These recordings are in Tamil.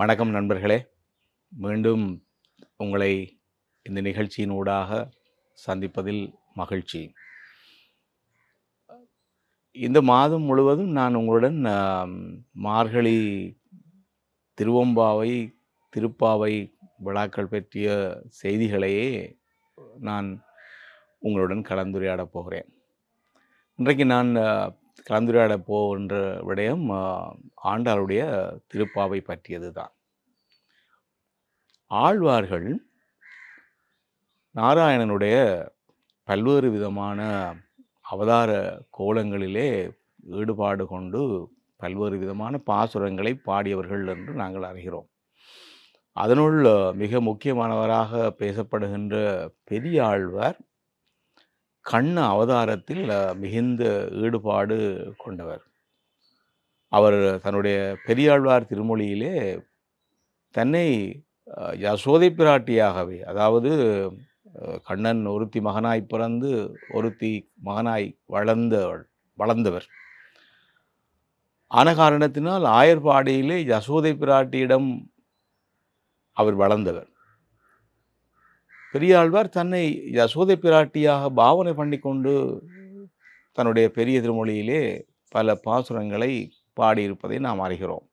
வணக்கம் நண்பர்களே. மீண்டும் உங்களை இந்த நிகழ்ச்சியின் ஊடாக சந்திப்பதில் மகிழ்ச்சி. இந்த மாதம் முழுவதும் நான் உங்களுடன் மார்கழி திருவம்பாவை திருப்பாவை விழாக்கள் பற்றிய செய்திகளையே நான் உங்களுடன் கலந்துரையாடப் போகிறேன். இன்றைக்கு நான் கலந்துரையாட கலந்துரையாடப் போகின்ற விடயம் ஆண்டாளுடைய திருப்பாவை பற்றியது தான். ஆழ்வார்கள் நாராயணனுடைய பல்வேறு விதமான அவதார கோலங்களிலே ஈடுபாடு கொண்டு பல்வேறு விதமான பாசுரங்களை பாடியவர்கள் என்று நாங்கள் அறிகிறோம். அதனுள் மிக முக்கியமானவராக பேசப்படுகின்ற பெரிய ஆழ்வார் கண்ண அவதாரத்தில் மிகுந்த ஈடுபாடு கொண்டவர். அவர் தன்னுடைய பெரியாழ்வார் திருமொழியிலே தன்னை யசோதை பிராட்டியாகவே அதாவது கண்ணன் ஒருத்தி மகனாய் பிறந்து ஒருத்தி மகனாய் வளர்ந்தவள் வளர்ந்தவர். ஆன காரணத்தினால் ஆயர்பாடியிலே யசோதை பிராட்டியிடம் அவர் வளர்ந்தவர். பெரியாழ்வார் தன்னை யசோதை பிராட்டியாக பாவனை பண்ணிக்கொண்டு தன்னுடைய பெரிய திருமொழியிலே பல பாசுரங்களை பாடியிருப்பதை நாம் அறிகிறோம்.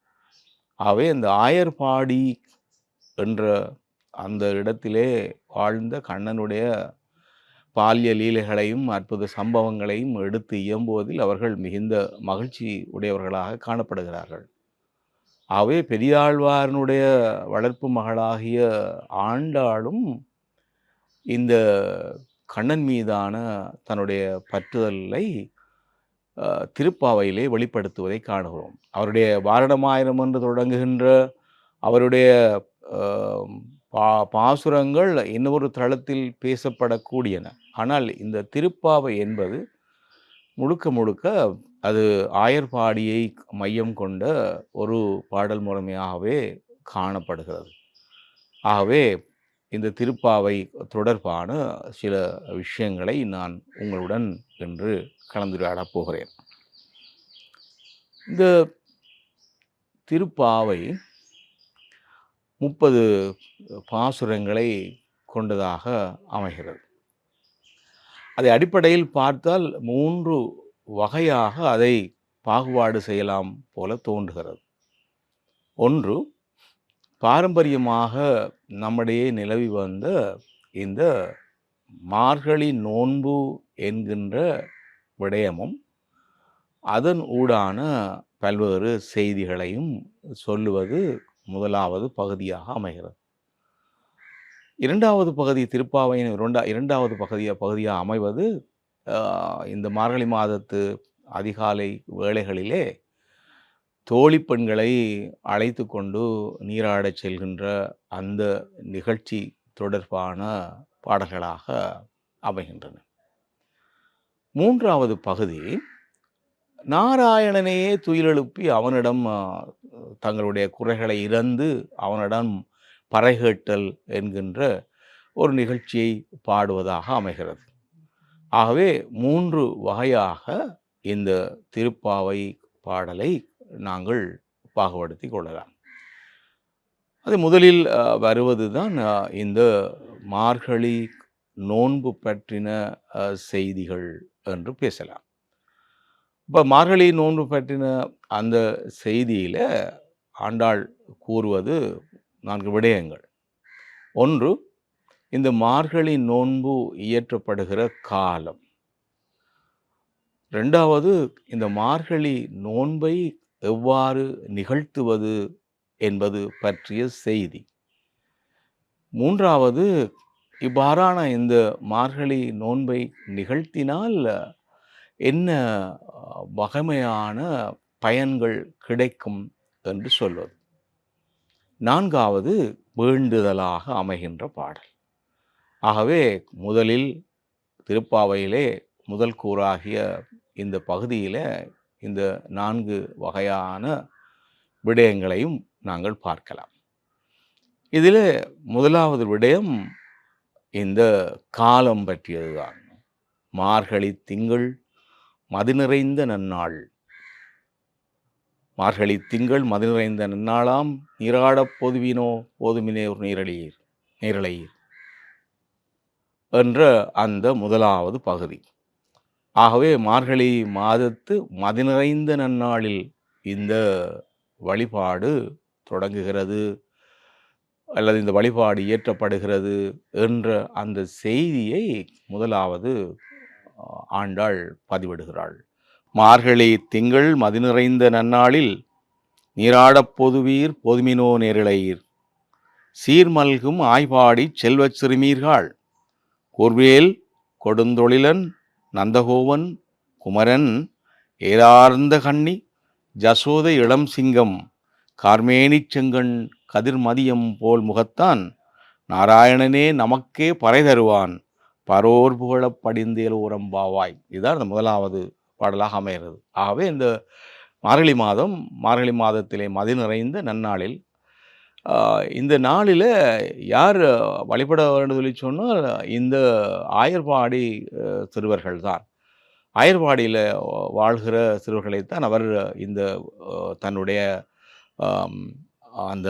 ஆகவே இந்த ஆயர்பாடி என்ற அந்த இடத்திலே வாழ்ந்த கண்ணனுடைய பால்ய லீலைகளையும் அற்புத சம்பவங்களையும் எடுத்து இயம்புவதில் அவர்கள் மிகுந்த மகிழ்ச்சி உடையவர்களாக காணப்படுகிறார்கள். ஆகவே பெரியாழ்வாரனுடைய வளர்ப்பு மகளாகிய ஆண்டாளும் இந்த கண்ணன் மீதான தன்னுடைய பற்றுதலை திருப்பாவையிலே வெளிப்படுத்துவதை காணுகிறோம். அவருடைய வாரணமாயிரம் என்று தொடங்குகின்ற அவருடைய பா பாசுரங்கள் இன்னொரு தளத்தில் பேசப்படக்கூடியன. ஆனால் இந்த திருப்பாவை என்பது முழுக்க முழுக்க அது ஆயர்பாடியை மையம் கொண்ட ஒரு பாடல் முறைமையாகவே காணப்படுகிறது. ஆகவே இந்த திருப்பாவை தொடர்பான சில விஷயங்களை நான் உங்களுடன் இன்று கலந்துரையாடப் போகிறேன். இந்த திருப்பாவை முப்பது பாசுரங்களை கொண்டதாக அமைகிறது. அதை அடிப்படையில் பார்த்தால் மூன்று வகையாக அதை பாகுபாடு செய்யலாம் போல தோன்றுகிறது. ஒன்று பாரம்பரியமாக நம்மிடையே நிலவி வந்த இந்த மார்கழி நோன்பு என்கின்ற விடயமும் அதன் ஊடான பல்வேறு செய்திகளையும் சொல்லுவது முதலாவது பகுதியாக அமைகிறது. இரண்டாவது பகுதி திருப்பாவையின் இரண்டா இரண்டாவது பகுதியாக பகுதியாக அமைவது இந்த மார்கழி மாதத்து அதிகாலை வேளைகளிலே தோழி பெண்களை அழைத்து கொண்டு நீராடச் செல்கின்ற அந்த நிகழ்ச்சி தொடர்பான பாடல்களாக அமைகின்றன. மூன்றாவது பகுதி நாராயணனையே துயிலெழுப்பி அவனிடம் தங்களுடைய குறைகளை இறந்து அவனிடம் பறைகேட்டல் என்கின்ற ஒரு நிகழ்ச்சியை பாடுவதாக அமைகிறது. ஆகவே மூன்று வகையாக இந்த திருப்பாவை பாடலை நாங்கள் பாகுபடுத்தி கொள்ளலாம். அது முதலில் வருவது தான் இந்த மார்கழி நோன்பு பற்றின செய்திகள் என்று பேசலாம். இப்போ மார்கழி நோன்பு பற்றின அந்த செய்தியில் ஆண்டாள் கூறுவது நான்கு விடயங்கள். ஒன்று இந்த மார்கழி நோன்பு இயற்றப்படுகிற காலம். ரெண்டாவது இந்த மார்கழி நோன்பை எவ்வாறு நிகழ்த்துவது என்பது பற்றிய செய்தி. மூன்றாவது இவ்வாறான இந்த மார்கழி நோன்பை நிகழ்த்தினால் என்ன வகைமையான பயன்கள் கிடைக்கும் என்று சொல்வது. நான்காவது வேண்டுதலாக அமைகின்ற பாடல். ஆகவே முதலில் திருப்பாவையிலே முதல் கூறாகிய இந்த பகுதியில் இந்த நான்கு வகையான விடயங்களையும் நாங்கள் பார்க்கலாம். இதில் முதலாவது விடயம் இந்த காலம் பற்றியதுதான். மார்கழி திங்கள் மது நிறைந்த நன்னாள். மார்கழி திங்கள் மது நிறைந்த நன்னாளாம் நீராடப் பொதுவினோ போதுமினே ஒரு நீரழியீர் நீரழையீர் என்ற அந்த முதலாவது பகுதி. ஆகவே மார்கழி மாதத்து மதிநிறைந்த நன்னாளில் இந்த வழிபாடு தொடங்குகிறது. அல்லது இந்த வழிபாடு இயற்றப்படுகிறது என்ற அந்த செய்தியை முதலாவது ஆண்டாள் பதிவிடுகிறாள். மார்கழி திங்கள் மதிநிறைந்த நன்னாளில் நீராடப் பொதுவீர் பொதுமினோ நேரிழையீர். சீர்மல்கும் ஆய்பாடி செல்வச் சிறுமீர்கள். கூர்வேல் கொடுந்தொழிலன் நந்தகோவன் குமரன் ஏரார்ந்த கண்ணி ஜசோத இளம் சிங்கம் கார்மேனிச் செங்கண் கதிர்மதியம் போல் முகத்தான் நாராயணனே நமக்கே பறை தருவான். பரோர் புகழப் படிந்தேல் பாவாய் இதுதான் இந்த முதலாவது பாடலாக அமைகிறது. ஆகவே இந்த மார்கழி மாதம் மார்கழி மாதத்திலே மதி நிறைந்த நன்னாளில் இந்த நாளில் யார் வழிபட வேண்டும் சொல்லி சொன்னால் இந்த ஆயர்பாடி சிறுவர்கள் தான். ஆயர்பாடியில் வாழ்கிற சிறுவர்களைத்தான் அவர் இந்த தன்னுடைய அந்த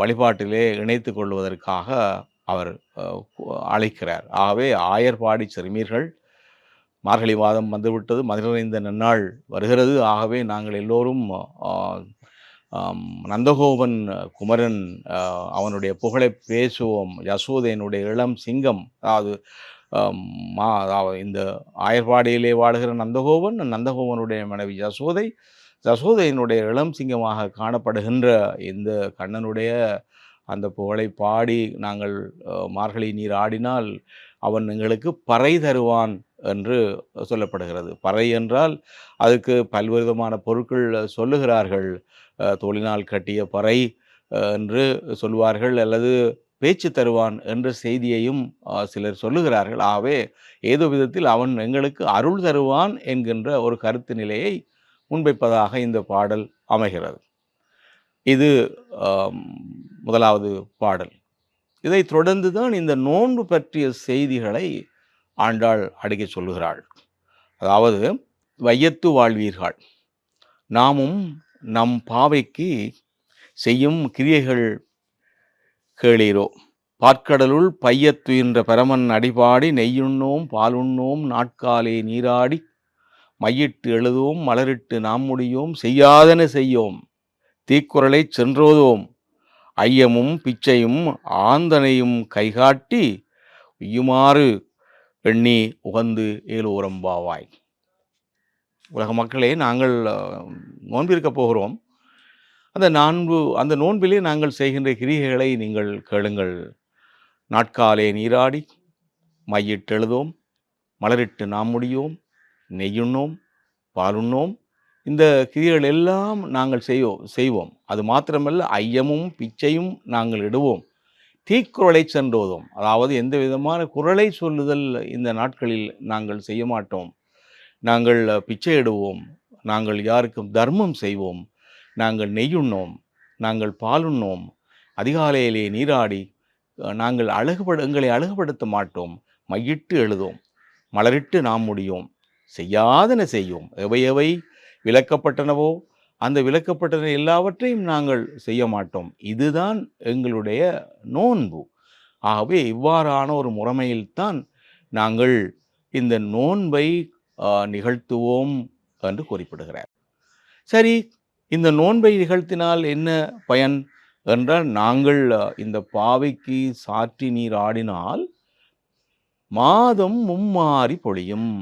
வழிபாட்டிலே இணைத்து கொள்வதற்காக அவர் அழைக்கிறார். ஆகவே ஆயர்பாடி சிறுமீர்கள் மார்கழி மாதம் வந்துவிட்டது மதுரைந்த நன்னாள் வருகிறது. ஆகவே நாங்கள் எல்லோரும் நந்தகோபன் குமரன் அவனுடைய புகழை பேசுவோம். யசோதையனுடைய இளம் சிங்கம் அதாவது மா இந்த ஆயர்பாடியிலே வாழுகிற நந்தகோபன் நந்தகோபனுடைய மனைவி யசோதை யசோதையினுடைய இளம் சிங்கமாக காணப்படுகின்ற இந்த கண்ணனுடைய அந்த புகழை பாடி நாங்கள் மார்கழி நீர் ஆடினால் அவன் எங்களுக்கு பறை தருவான். என்று சொல்லப்படுகிறது. பறை என்றால் அதுக்கு பல்வேறு விதமான பொருட்கள் சொல்லுகிறார்கள். அஹ், தோளினால் கட்டிய பறை என்று சொல்வார்கள் அல்லது பேச்சு தருவான் என்ற செய்தியையும் சிலர் சொல்லுகிறார்கள். ஆகவே ஏதோ விதத்தில் அவன் எங்களுக்கு அருள் தருவான் என்கின்ற ஒரு கருத்து நிலையை முன்வைப்பதாக இந்த பாடல் அமைகிறது. இது முதலாவது பாடல். இதை தொடர்ந்து தான் இந்த நோன்பு பற்றிய செய்திகளை ஆண்டாள் அடிக்க சொல்லுகிறாள். அதாவது வையத்து வாழ்வீர்கள். நாமும் நம் பாவைக்கு செய்யும் கிரியைகள் கேளீரோ. பாற்கடலுள் பையத்துயின்ற பரமன் அடிபாடி நெய்யுண்ணோம் பாலுண்ணோம் நாட்காலே நீராடி மையிட்டு எழுதுவோம் மலரிட்டு நாம் முடியோம் செய்யாதன செய்யோம். தீக்குறளை சென்றோதோம். ஐயமும் பிச்சையும் ஆந்தனையும் கைகாட்டி உய்யுமாறு எண்ணி உகந்து ஏலோரம்பாவாய் உலக மக்களே நாங்கள் நோன்பிருக்கப் நோன்பிருக்க போகிறோம். அந்த நான்கு அந்த நோன்பிலே நாங்கள் செய்கின்ற கிரிகைகளை நீங்கள் கேளுங்கள். நாட்காலே நீராடி மையிட்டெழுதோம் மலரிட்டு நாம் முடியோம் நெய்யுண்ணோம் பாலுண்ணோம். இந்த கிரிகள் எல்லாம் நாங்கள் செய்வோம் செய்வோம். அது மாத்திரமல்ல ஐயமும் பிச்சையும் நாங்கள் இடுவோம். தீக்குறளை சென்றோதும். அதாவது எந்த விதமான குரலை சொல்லுதல் இந்த நாட்களில் நாங்கள் செய்ய மாட்டோம். நாங்கள் பிச்சை இடுவோம் நாங்கள் யாருக்கும் தர்மம் செய்வோம். நாங்கள் நெய்யுண்ணோம். நாங்கள் பாலுண்ணோம். அதிகாலையிலே நீராடி நாங்கள் அழகுபட எங்களை அழகுபடுத்த மாட்டோம். மையிட்டு எழுதோம் மலரிட்டு நாம் முடியும். செய்யாதன செய்யும். எவை எவை? விளக்கப்பட்டனவோ? அந்த விலக்கப்பட்டன எல்லாவற்றையும் நாங்கள் செய்ய மாட்டோம் இதுதான் எங்களுடைய நோன்பு. ஆகவே இவ்வாறான ஒரு முறைமையில்தான் நாங்கள் இந்த நோன்பை நிகழ்த்துவோம் என்று குறிப்பிடுகிறார். சரி இந்த நோன்பை நிகழ்த்தினால் என்ன பயன்? என்றால் நாங்கள் இந்த பாவைக்கு சாற்றி நீர் ஆடினால் மாதம் மும்மாறி பொழியும்.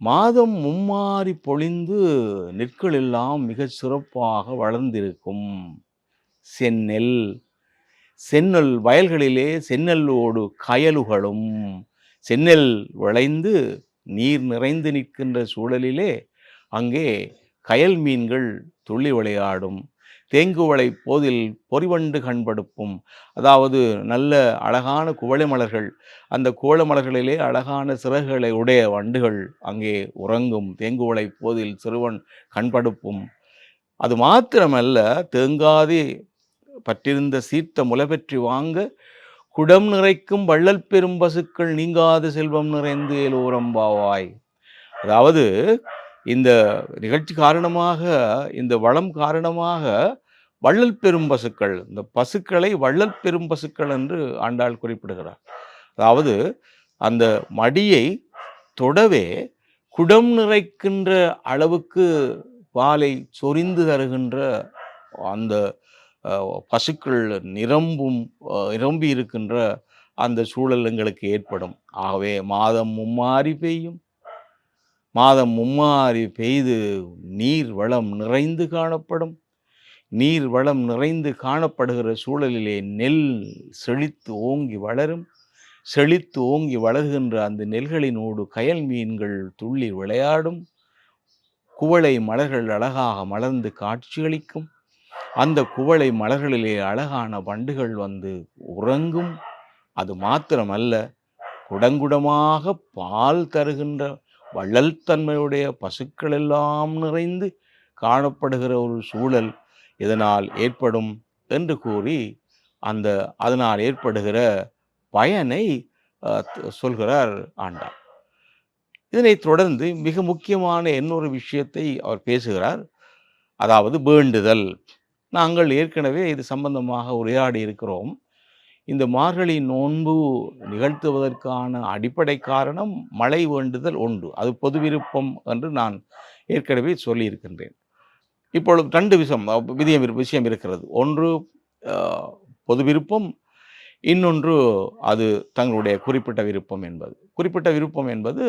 மாதம் மும்மாறி பொழிந்து நெற்கள் எல்லாம் மிகச் சிறப்பாக வளர்ந்திருக்கும் செந்நெல். செந்நெல் வயல்களிலே செந்நெல்லோடு கயலுகளும். செந்நெல் விளைந்து நீர் நிறைந்து நிற்கின்ற சூழலிலே அங்கே கயல் மீன்கள் துள்ளி விளையாடும். தேங்குவளை போதில் பொறிவண்டு கண்படுப்பும். அதாவது நல்ல அழகான குவளை மலர்கள். அந்த குவளை மலர்களிலே அழகான சிறகுகளை உடைய வண்டுகள் அங்கே உறங்கும். தேங்குவளை போதில் சிறுவன் கண்படுப்பும். அது மாத்திரமல்ல தேங்காதே பற்றிருந்த சீர்த்த முளைபெற்றி வாங்க குடம் நிறைக்கும் வள்ளல் பெரும் பசுக்கள் நீங்காத செல்வம் நிறைந்து ஏலோரம்பாவாய் அதாவது இந்த நிகழ்ச்சி காரணமாக இந்த வளம் காரணமாக வள்ளல் பெரும் பசுக்கள் இந்த பசுக்களை வள்ளல் பெரும் பசுக்கள் என்று ஆண்டாள் குறிப்பிடுகிறார். அதாவது அந்த மடியை தொடவே குடம் நிறைக்கின்ற அளவுக்கு பாலை சொரிந்து தருகின்ற அந்த பசுக்கள் நிரம்பும் நிரம்பி இருக்கின்ற அந்த சூழல் எங்களுக்கு ஏற்படும். ஆகவே மாதம் மும்மாறி பெய்யும். மாதம் மும்மாறி பெய்து நீர் வளம் நிறைந்து காணப்படும். நீர் வளம் நிறைந்து காணப்படுகிற சூழலிலே நெல் செழித்து ஓங்கி வளரும். செழித்து ஓங்கி வளர்கின்ற அந்த நெல்களினோடு கயல் மீன்கள் துள்ளி விளையாடும். குவளை மலர்கள் அழகாக மலர்ந்து காட்சியளிக்கும். அந்த குவளை மலர்களிலே அழகான வண்டுகள் வந்து உறங்கும். அது மாத்திரமல்ல குடங்குடமாக பால் தருகின்ற வள்ளல் தன்மையுடைய பசுக்கள் எல்லாம் நிறைந்து காணப்படுகிற ஒரு சூழல் இதனால் ஏற்படும் என்று கூறி அந்த அதனால் ஏற்படுகிற பயனை சொல்கிறார் ஆண்டார் இதனை தொடர்ந்து மிக முக்கியமான இன்னொரு விஷயத்தை அவர் பேசுகிறார். அதாவது வேண்டுதல். நாங்கள் ஏற்கனவே இது சம்பந்தமாக உரையாடி இருக்கிறோம். இந்த மார்கழி நோன்பு நிகழ்த்துவதற்கான அடிப்படை காரணம் மழை வேண்டுதல் உண்டு அது பொது விருப்பம் என்று நான் ஏற்கனவே சொல்லியிருக்கின்றேன். இப்பொழுது ரெண்டு விஷயம் விதியம் விஷயம் இருக்கிறது. ஒன்று பொது விருப்பம் இன்னொன்று அது தங்களுடைய குறிப்பிட்ட விருப்பம் என்பது. குறிப்பிட்ட விருப்பம் என்பது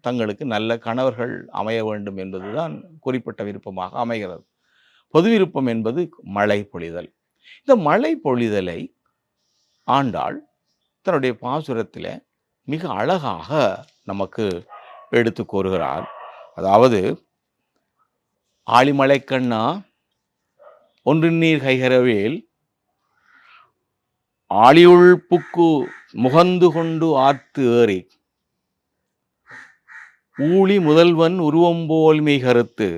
தங்களுக்கு நல்ல கணவர்கள் அமைய வேண்டும் என்பதுதான் குறிப்பிட்ட விருப்பமாக அமைகிறது. பொது விருப்பம் என்பது மழை பொழிதல். இந்த மழை பொழிதலை ஆண்டாள் தன்னுடைய பாசுரத்தில் மிக அழகாக நமக்கு எடுத்து கூறுகிறார் அதாவது ஆழிமலைக்கண்ணா கண்ணா ஒன்று நீர் கைகரவேல் ஆளியுள் புக்கு முகந்து கொண்டு ஆர்த்து ஏறி ஊழி முதல்வன் உருவம்போல் மெய் கருத்து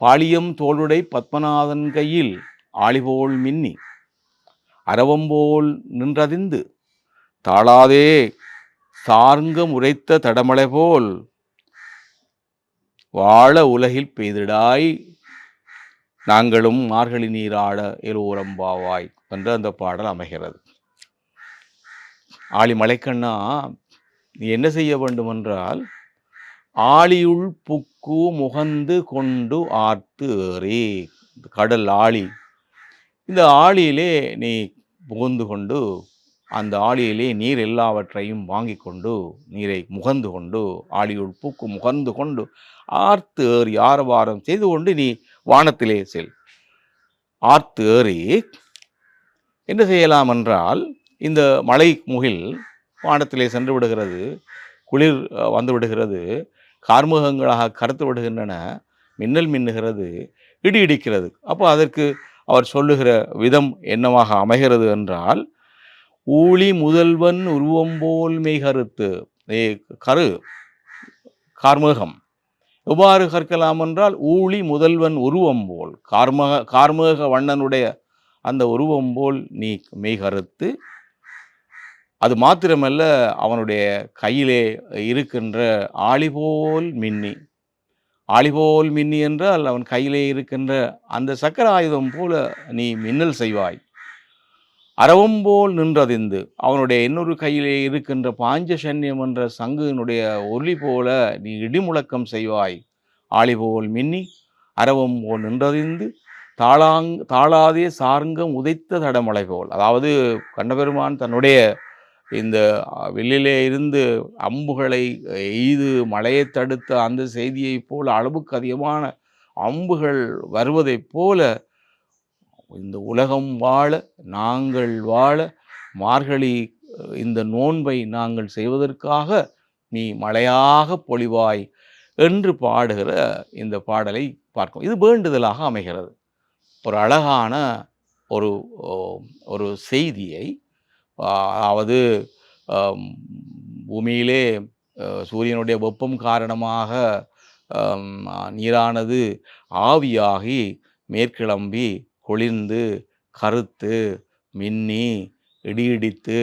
பாளியம் தோளுடை பத்மநாதன் கையில் ஆளிபோல் மின்னி அரவம்போல் நின்றதிந்து தாளாதே சார்ங்க உரைத்த தடமலை போல் வாழ உலகில் பெய்திடாய் நாங்களும் மார்கழி நீராட எலோரம்பாவாய் என்று அந்த பாடல் அமைகிறது. ஆளி மலைக்கண்ணா நீ என்ன செய்ய வேண்டும் என்றால் ஆளியுள் புக்கு முகந்து கொண்டு ஆர்த்து ஏறி கடல் ஆளி இந்த ஆளியிலே நீ புகுந்து கொண்டு அந்த ஆளியிலே நீர் எல்லாவற்றையும் வாங்கி கொண்டு நீரை முகந்து கொண்டு ஆளியுள் பூக்கு முகந்து கொண்டு ஆர்த்து ஏறி ஆரவாரம் செய்து கொண்டு நீ வானத்திலே செல். ஆர்த்து ஏறி என்ன செய்யலாம் என்றால் இந்த மலை முகில் வானத்திலே சென்று விடுகிறது குளிர் வந்து விடுகிறது கார்முகங்களாக கருத்து விடுகின்றன மின்னல் மின்னுகிறது இடி இடிக்கிறது. அப்போ அதற்கு அவர் சொல்லுகிற விதம் என்னவாக அமைகிறது என்றால் ஊழி முதல்வன் உருவம்போல் மெய்கருத்து ஏ கரு கார்மேகம். எவ்வாறு கற்கலாம் என்றால் ஊழி முதல்வன் உருவம் போல் கார்மக கார்மேக வண்ணனுடைய அந்த உருவம் போல் நீ மெய்கருத்து. அது மாத்திரமல்ல அவனுடைய கையிலே இருக்கின்ற ஆளிபோல் மின்னி ஆளிபோல் மின்னி என்றால் அவன் கையிலே இருக்கின்ற அந்த சக்கர ஆயுதம் போல நீ மின்னல் செய்வாய். அறவும் போல் நின்றதிந்து அவனுடைய இன்னொரு கையிலே இருக்கின்ற பாஞ்ச சன்னியம் என்ற சங்குனுடைய ஒலி போல நீ இடிமுழக்கம் செய்வாய். ஆளிபோல் மின்னி அறவும் போல் நின்றதிந்து தாளாங் தாளாதே சார்ங்கம் உதைத்த தடமலை போல். அதாவது கண்ணபெருமான் தன்னுடைய இந்த வெளியிலே இருந்து அம்புகளை எய்து மழையை தடுத்த அந்த செய்தியைப் போல் அளவுக்கு அதிகமான அம்புகள் வருவதைப் போல இந்த உலகம் வாழ நாங்கள் வாழ மார்கழி இந்த நோன்பை நாங்கள் செய்வதற்காக நீ மழையாக பொழிவாய் என்று பாடுகிற இந்த பாடலை பார்க்கும். இது வேண்டுதலாக அமைகிறது. ஒரு அழகான ஒரு ஒரு செய்தியை அதாவது பூமியிலே சூரியனுடைய வெப்பம் காரணமாக நீரானது ஆவியாகி மேற்கிளம்பி கொளிர்ந்து கருத்து மின்னி இடி இடித்து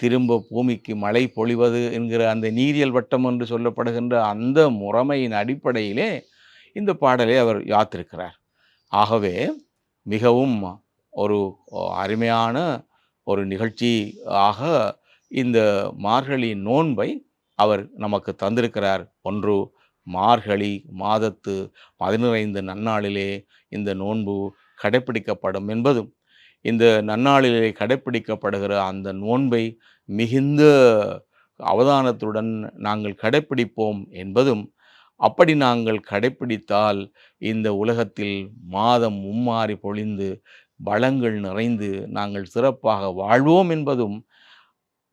திரும்ப பூமிக்கு மழை பொழிவது என்கிற அந்த நீரியல் வட்டம் என்று சொல்லப்படுகின்ற அந்த முறைமையின் அடிப்படையிலே இந்த பாடலை அவர் யாத்திருக்கிறார். ஆகவே மிகவும் ஒரு அருமையான ஒரு நிகழ்ச்சி ஆக இந்த மார்கழி நோன்பை அவர் நமக்கு தந்திருக்கிறார். ஒன்று மார்கழி மாதத்து பதினைந்து நன்னாளிலே இந்த நோன்பு கடைப்பிடிக்கப்படும் என்பதும் இந்த நன்னாளிலே கடைப்பிடிக்கப்படுகிற அந்த நோன்பை மிகுந்த அவதானத்துடன் நாங்கள் கடைப்பிடிப்போம் என்பதும் அப்படி நாங்கள் கடைப்பிடித்தால் இந்த உலகத்தில் மாதம் மும்மாறி பொழிந்து வளங்கள் நிறைந்து நாங்கள் சிறப்பாக வாழ்வோம் என்பதும்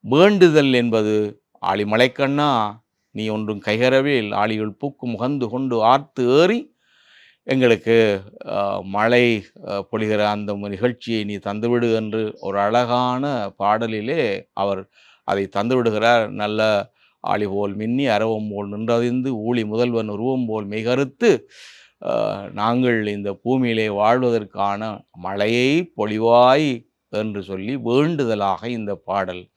வேண்டுதல் என்பது. ஆளிமலைக்கண்ணா நீ ஒன்றும் கைகரவேல் ஆளிகள் பூக்கு முகந்து கொண்டு ஆர்த்து ஏறி எங்களுக்கு மழை பொழிகிற அந்த நிகழ்ச்சியை நீ தந்துவிடு என்று ஒரு அழகான பாடலிலே அவர் அதை தந்துவிடுகிறார். நல்ல ஆளி போல் மின்னி அரவம் போல் நின்றதிந்து ஊழி முதல்வன் உருவம் போல் மிகருத்து நாங்கள் இந்த பூமியிலே வாழ்வதற்கான மழையை பொழிவாய் என்று சொல்லி வேண்டுதலாக இந்த பாடல்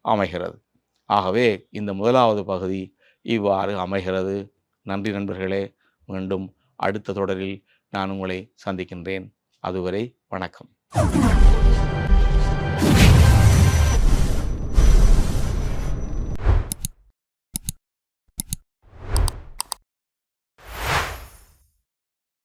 அமைகிறது. ஆகவே இந்த முதலாவது பகுதி இவ்வாறு அமைகிறது. நன்றி நண்பர்களே மீண்டும் அடுத்த தொடரில் நான் உங்களை சந்திக்கின்றேன். அதுவரை வணக்கம்.